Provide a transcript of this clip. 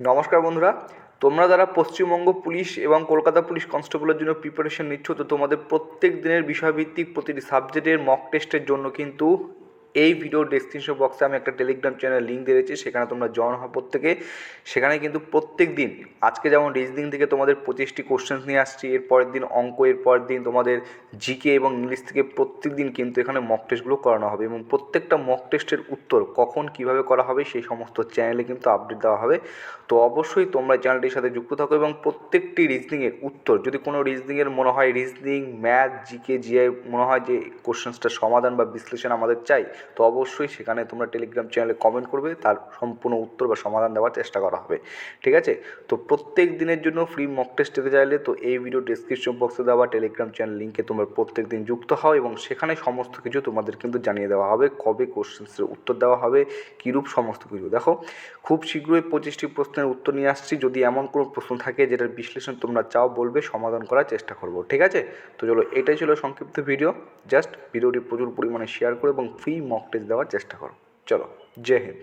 নমস্কার বন্ধুরা, তোমরা যারা পশ্চিমবঙ্গ পুলিশ এবং কলকাতা পুলিশ কনস্টেবলের জন্য প্রিপারেশন নিচ্ছ, তো তোমাদের প্রত্যেক দিনের বিষয়ভিত্তিক প্রতিটি সাবজেক্টের মক টেস্টের জন্য কিন্তু এই ভিডিও ডেসক্রিপশন বক্সে আমি একটা টেলিগ্রাম চ্যানেল লিঙ্ক দিয়ে দিয়েছি, সেখানে তোমরা জয়েন হওয়া প্রত্যেকে। সেখানে কিন্তু প্রত্যেক দিন, আজকে যেমন রিজনিং থেকে তোমাদের পঁচিশটি কোশ্চেন্স নিয়ে আসছি, এর পরের দিন অঙ্ক, এর পরের দিন তোমাদের জিকে এবং ইংলিশ থেকে প্রত্যেক দিন কিন্তু এখানে মক টেস্টগুলো করানো হবে এবং প্রত্যেকটা মক টেস্টের উত্তর কখন কীভাবে করা হবে সেই সমস্ত চ্যানেলে কিন্তু আপডেট দেওয়া হবে। তো অবশ্যই তোমরা চ্যানেলটির সাথে যুক্ত থাকো এবং প্রত্যেকটি রিজনিংয়ের উত্তর, যদি কোনো রিজনিংয়ের মনে হয় রিজনিং ম্যাথ জিকে জিআই মনে হয় যে কোশ্চেন্সটার সমাধান বা বিশ্লেষণ আমাদের চাই তো অবশ্যই সেখানে তোমরা টেলিগ্রাম চ্যানেলে কমেন্ট করবে, তার সম্পূর্ণ উত্তর বা সমাধান দেওয়ার চেষ্টা করা হবে। ঠিক আছে? তো প্রত্যেক দিনের জন্য ফ্রি মক টেস্ট দিতে চাইলে তো এই ভিডিও ডিসক্রিপশন বক্সে দেওয়া টেলিগ্রাম চ্যানেল লিঙ্কে তোমরা প্রত্যেক দিন যুক্ত হও এবং সেখানে সমস্ত কিছু তোমাদের কিন্তু জানিয়ে দেওয়া হবে, কবে কোশ্চেন্সের উত্তর দেওয়া হবে, কীরূপ সমস্ত কিছু। দেখো, খুব শীঘ্রই পঁচিশটি প্রশ্নের উত্তর নিয়ে আসছি। যদি এমন কোনো প্রশ্ন থাকে যেটার বিশ্লেষণ তোমরা চাও, বলবে, সমাধান করার চেষ্টা করব। ঠিক আছে? তো চলো, এটাই ছিল সংক্ষিপ্ত ভিডিও জাস্ট ভিডিওটি প্রচুর পরিমাণে শেয়ার করো এবং ফ্রি মক টেস্ট দেওয়ার চেষ্টা করো। চলো জয় হিন্দ।